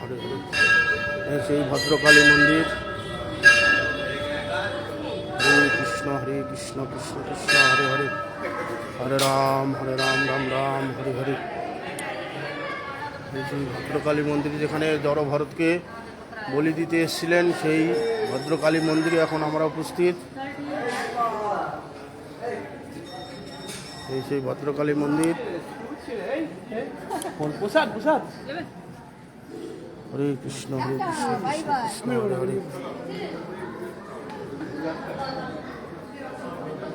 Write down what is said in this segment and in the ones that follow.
হরে হরে সেই ভদ্রকালী মন্দির। হরে কৃষ্ণ হরে কৃষ্ণ কৃষ্ণ কৃষ্ণ, হরে হরে। হরে রাম হরে রাম রাম রাম, হরে হরে। সেই ভদ্রকালী মন্দির যেখানে জড় ভরতকে বলি দিতে এসেছিলেন, সেই ভদ্রকালী মন্দিরে এখন আমরা উপস্থিত। এই সেই ভদ্রকালী মন্দির। প্রসাদ প্রসাদ? হরে কৃষ্ণ হরে কৃষ্ণ কৃষ্ণ কৃষ্ণ হরে হরে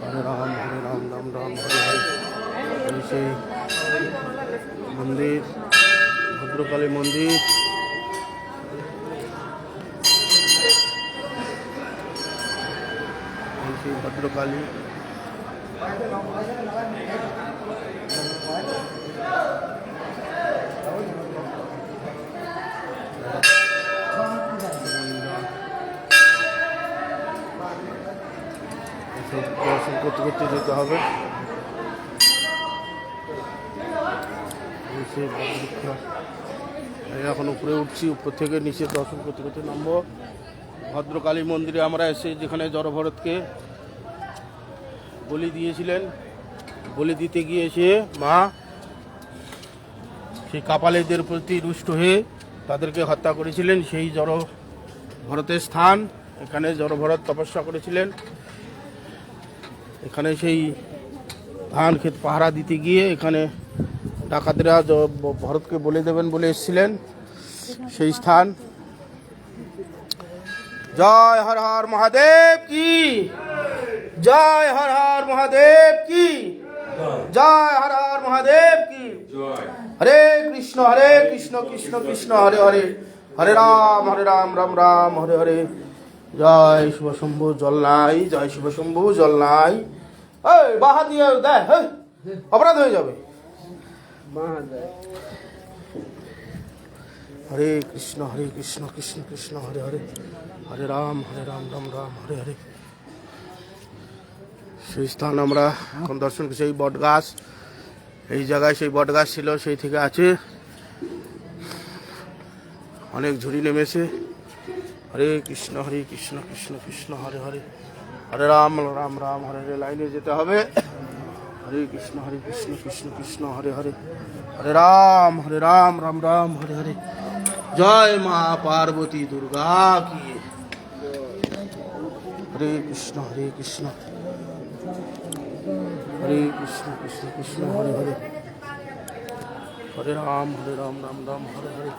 হরে রাম হরে রাম রাম রাম হরে হরে এই সেই মন্দির ভদ্রকালী মন্দির দর্শন করতে করতে যেতে হবে। এখন উপরে উঠছি, উপর থেকে নিচে দর্শন করতে করতে নামবো। ভদ্রকালী মন্দিরে আমরা এসে যেখানে জড়ভরতকে বলি দিয়েছিলেন, বলি দিতে গিয়ে এসে মা, সেই কাপালেদের প্রতি রুষ্ট হয়ে তাদেরকে হত্যা করেছিলেন। সেই জড় ভরতের স্থান, এখানে জড়ভরত তপস্যা করেছিলেন। এখানে সেই ধান ক্ষেত পাহারা দিতে গিয়ে এখানে ডাকাতরা ভরতকে বলে দেবেন বলে এসেছিলেন সেই স্থান। জয় হর হর মহাদেব কি? জয় হর হর মহাদেব কি? জয় হর হর মহাদেব কি? হরে কৃষ্ণ হরে কৃষ্ণ কৃষ্ণ কৃষ্ণ, হরে হরে। হরে রাম হরে রাম রাম রাম, হরে হরে। জয় শুভ শম্ভু জল নাই জয় শুভ শম্ভু জল নাই। এই বাহা দিয়ে দেয় হেই, অপরাধ হয়ে যাবে। হরে কৃষ্ণ হরে কৃষ্ণ কৃষ্ণ কৃষ্ণ হরে হরে হরে রাম হরে রাম রাম রাম হরে হরে। সেই স্থান আমরা এখন দর্শন করছি এই বট গাছ এই জায়গায় সেই বট গাছ ছিল সেই থেকে আছে। অনেক ঝুড়ি নেমেছে। হরে কৃষ্ণ হরে কৃষ্ণ কৃষ্ণ কৃষ্ণ, হরে হরে। হরে রাম রাম রাম, হরে হরে। লাইনে যেতে হবে। হরে কৃষ্ণ হরে কৃষ্ণ কৃষ্ণ কৃষ্ণ, হরে হরে। হরে রাম হরে রাম রাম রাম, হরে হরে। জয় মা পার্বতী দুর্গা কি। হরে কৃষ্ণ হরে কৃষ্ণ। হরে কৃষ্ণ কৃষ্ণ কৃষ্ণ, হরে হরে। হরে রাম হরে রাম রাম রাম, হরে হরে।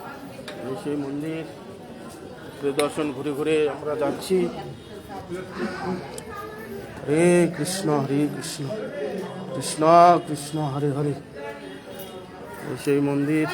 সেই মন্দির। দর্শন ঘুরে ঘুরে আমরা যাচ্ছি। হরে কৃষ্ণ হরে কৃষ্ণ কৃষ্ণ কৃষ্ণ, হরে হরে। সেই মন্দির।